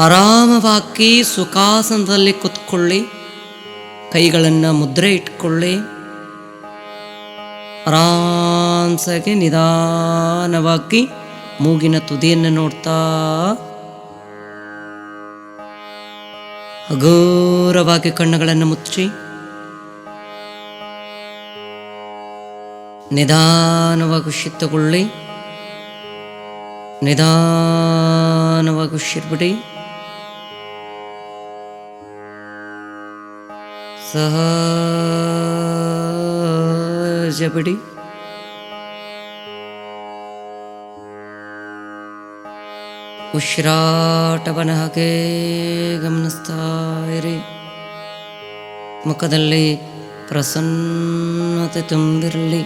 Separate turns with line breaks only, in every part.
ಆರಾಮವಾಗಿ ಸುಖಾಸನದಲ್ಲಿ ಕುತ್ಕೊಳ್ಳಿ. ಕೈಗಳನ್ನು ಮುದ್ರೆ ಇಟ್ಕೊಳ್ಳಿ. ಆರಾಮ್ಸಾಗಿ ನಿಧಾನವಾಗಿ ಮೂಗಿನ ತುದಿಯನ್ನು ನೋಡ್ತಾ ಹಗೂರವಾಗಿ ಕಣ್ಣುಗಳನ್ನು ಮುಚ್ಚಿ. ನಿಧಾನವಾಗಿ ಶಿತ್ತುಕೊಳ್ಳಿ. ತಗೊಳ್ಳಿ ನಿಧಾನವಾಗಿ ಶಿರ್ಬಿಡಿ ಬಿಡಿ. ಉಸಿರಾಟವನ್ನು ಹಾಗೆ ಗಮನಿಸ್ತಾ ಇರಿ ಮುಖದಲ್ಲಿ ಪ್ರಸನ್ನತೆ ತುಂಬಿರಲಿ.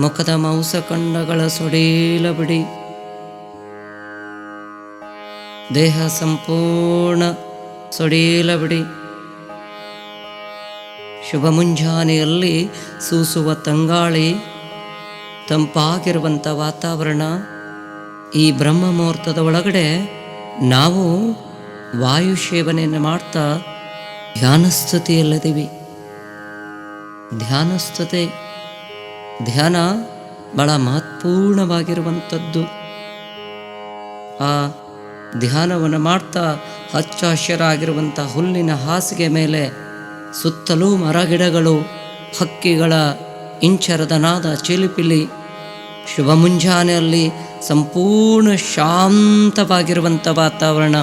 ಮುಖದ ಮಾಂಸಖಂಡಗಳ ಸೊಡೀಲಬಿಡಿ ದೇಹ ಸಂಪೂರ್ಣ ಸೊಡೀಲ ಬಿಡಿ. ಶುಭ ಮುಂಜಾನೆಯಲ್ಲಿ ಸೂಸುವ ತಂಗಾಳಿ ತಂಪಾಗಿರುವಂಥ ವಾತಾವರಣ, ಈ ಬ್ರಹ್ಮ ಮುಹೂರ್ತದ ಒಳಗಡೆ ನಾವು ವಾಯು ಸೇವನೆಯನ್ನು ಮಾಡ್ತಾ ಧ್ಯಾನಸ್ಥತಿಯಲ್ಲದೀವಿ ಧ್ಯಾನಸ್ಥತೆ, ಧ್ಯಾನ ಬಹಳ ಮಹತ್ಪೂರ್ಣವಾಗಿರುವಂಥದ್ದು ಆ ಧ್ಯಾನವನ್ನು ಮಾಡ್ತಾ ಹಚ್ಚ ಹಸಿರಾಗಿರುವಂಥ ಹುಲ್ಲಿನ ಹಾಸಿಗೆ ಮೇಲೆ ಸುತ್ತಲೂ ಮರಗಿಡಗಳು, ಹಕ್ಕಿಗಳ ಇಂಚರದ ನಾದ ಚಿಲಿಪಿಲಿ ಶುಭ ಮುಂಜಾನೆಯಲ್ಲಿ ಸಂಪೂರ್ಣ ಶಾಂತವಾಗಿರುವಂಥ ವಾತಾವರಣ.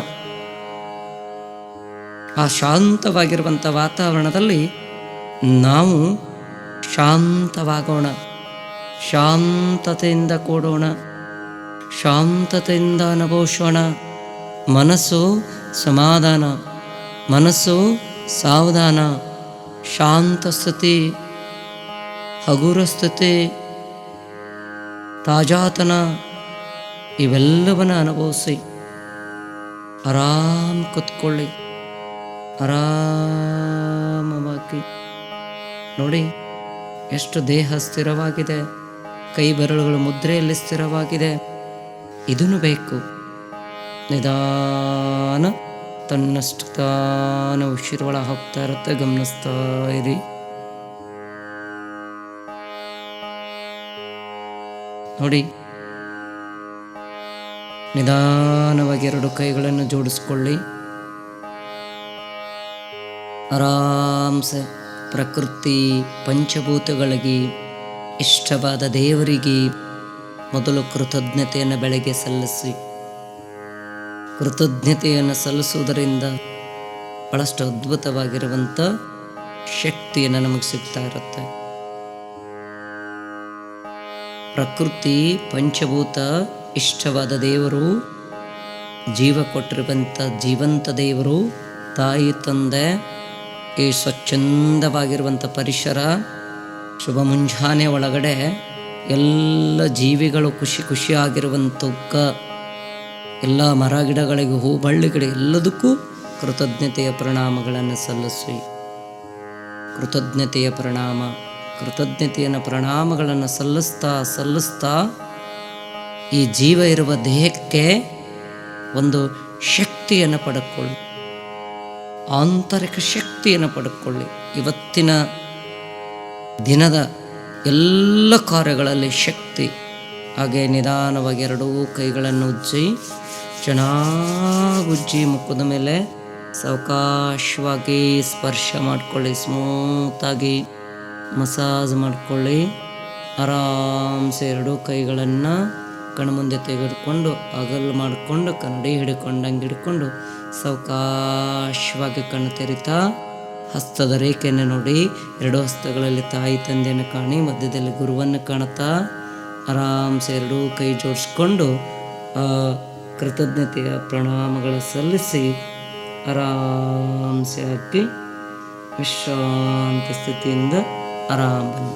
ಆ ಶಾಂತವಾಗಿರುವಂಥ ವಾತಾವರಣದಲ್ಲಿ ನಾವು ಶಾಂತವಾಗೋಣ, ಶಾಂತತೆಯಿಂದ ಕೂಡೋಣ, ಶಾಂತತೆಯಿಂದ ಅನುಭವಿಸೋಣ. ಮನಸ್ಸು ಸಮಾಧಾನ, ಮನಸ್ಸು ಸಾವಧಾನ, ಶಾಂತ ಸ್ಥಿತಿ, ಹಗುರ ಸ್ಥಿತಿ, ತಾಜಾತನ, ಇವೆಲ್ಲವನ್ನ ಅನುಭವಿಸಿ, ಆರಾಮ್ ಕುತ್ಕೊಳ್ಳಿ, ಆರಾಮವಾಗಿ. ನೋಡಿ, ಎಷ್ಟು ದೇಹ ಸ್ಥಿರವಾಗಿದೆ, ಕೈ ಬೆರಳುಗಳು ಮುದ್ರೆಯಲ್ಲಿ ಸ್ಥಿರವಾಗಿದೆ, ಇದನ್ನು ಬೇಕು. ನಿಧಾನ ತನ್ನಷ್ಟು ತಾನ ಉಸಿರುಗಳ ಹೋಗ್ತಾ ಇರುತ್ತೆ, ಗಮನಿಸ್ತಾ ಇರಿ. ನೋಡಿ, ನಿಧಾನವಾಗಿ ಎರಡು ಕೈಗಳನ್ನು ಜೋಡಿಸ್ಕೊಳ್ಳಿ. ಆರಾಮ್ಸೆ ಪ್ರಕೃತಿ ಪಂಚಭೂತಗಳಿಗೆ ಇಷ್ಟವಾದ ದೇವರಿಗೆ ಮೊದಲು ಕೃತಜ್ಞತೆಯನ್ನು ಬೆಳಗ್ಗೆ ಸಲ್ಲಿಸಿ. ಕೃತಜ್ಞತೆಯನ್ನು ಸಲ್ಲಿಸುವುದರಿಂದ ಬಹಳಷ್ಟು ಅದ್ಭುತವಾಗಿರುವಂಥ ಶಕ್ತಿಯನ್ನು ನಮಗೆ ಸಿಗ್ತಾ ಇರುತ್ತೆ. ಪ್ರಕೃತಿ ಪಂಚಭೂತ ಇಷ್ಟವಾದ ದೇವರು, ಜೀವ ಕೊಟ್ಟಿರುವಂಥ ಜೀವಂತ ದೇವರು, ತಾಯಿ, ತಂದೆ, ಈ ಸ್ವಚ್ಛಂದವಾಗಿರುವಂಥ ಪರಿಸರ, ಶುಭ ಮುಂಜಾನೆ ಒಳಗಡೆ ಎಲ್ಲ ಜೀವಿಗಳು ಖುಷಿ ಖುಷಿಯಾಗಿರುವಂಥಕ್ಕ ಎಲ್ಲ ಮರ ಗಿಡಗಳಿಗೆ ಹೂ ಬಳ್ಳಿಗಳಿಗೆ ಎಲ್ಲದಕ್ಕೂ ಕೃತಜ್ಞತೆಯ ಪ್ರಣಾಮಗಳನ್ನು ಸಲ್ಲಿಸಿ. ಕೃತಜ್ಞತೆಯ ಪ್ರಣಾಮ, ಕೃತಜ್ಞತೆಯನ್ನು ಪ್ರಣಾಮಗಳನ್ನು ಸಲ್ಲಿಸ್ತಾ ಸಲ್ಲಿಸ್ತಾ ಈ ಜೀವ ಇರುವ ದೇಹಕ್ಕೆ ಒಂದು ಶಕ್ತಿಯನ್ನು ಪಡ್ಕೊಳ್ಳಿ. ಆಂತರಿಕ ಶಕ್ತಿಯನ್ನು ಪಡ್ಕೊಳ್ಳಿ. ಇವತ್ತಿನ ದಿನದ ಎಲ್ಲ ಕಾರ್ಯಗಳಲ್ಲಿ ಶಕ್ತಿ, ಹಾಗೆ ನಿಧಾನವಾಗಿ ಎರಡೂ ಕೈಗಳನ್ನು ಉಜ್ಜಿ. ಚೆನ್ನಾಗಿ ಉಜ್ಜಿ ಮುಖದ ಮೇಲೆ ಸಾವಕಾಶವಾಗಿ ಸ್ಪರ್ಶ ಮಾಡ್ಕೊಳ್ಳಿ ಸ್ಮೂತಾಗಿ ಮಸಾಜ್ ಮಾಡಿಕೊಳ್ಳಿ. ಆರಾಮ್ಸೆ ಎರಡೂ ಕೈಗಳನ್ನು ಕಣ್ಮುಂದೆ ತೆಗೆದುಕೊಂಡು ಅಗಲು ಮಾಡಿಕೊಂಡು, ಕನ್ನಡಿ ಹಿಡ್ಕೊಂಡಂಗೆ ಹಿಡ್ಕೊಂಡು ಸಾವಕಾಶವಾಗಿ ಕಣ್ಣು ತೆರಿತಾ, ಹಸ್ತದ ರೇಖೆಯನ್ನು ನೋಡಿ, ಎರಡು ಹಸ್ತಗಳಲ್ಲಿ ತಾಯಿ ತಂದೆಯನ್ನು ಕಾಣಿ, ಮಧ್ಯದಲ್ಲಿ ಗುರುವನ್ನು ಕಾಣುತ್ತಾ, ಆರಾಮ್ಸೆ ಎರಡೂ ಕೈ ಜೋಡಿಸ್ಕೊಂಡು ಕೃತಜ್ಞತೆಯ ಪ್ರಣಾಮಗಳು ಸಲ್ಲಿಸಿ ಆರಾಮ್ಸೆ ಹಾಕಿ ವಿಶ್ರಾಂತಿ ಸ್ಥಿತಿಯಿಂದ ಆರಾಮ ಬನ್ನಿ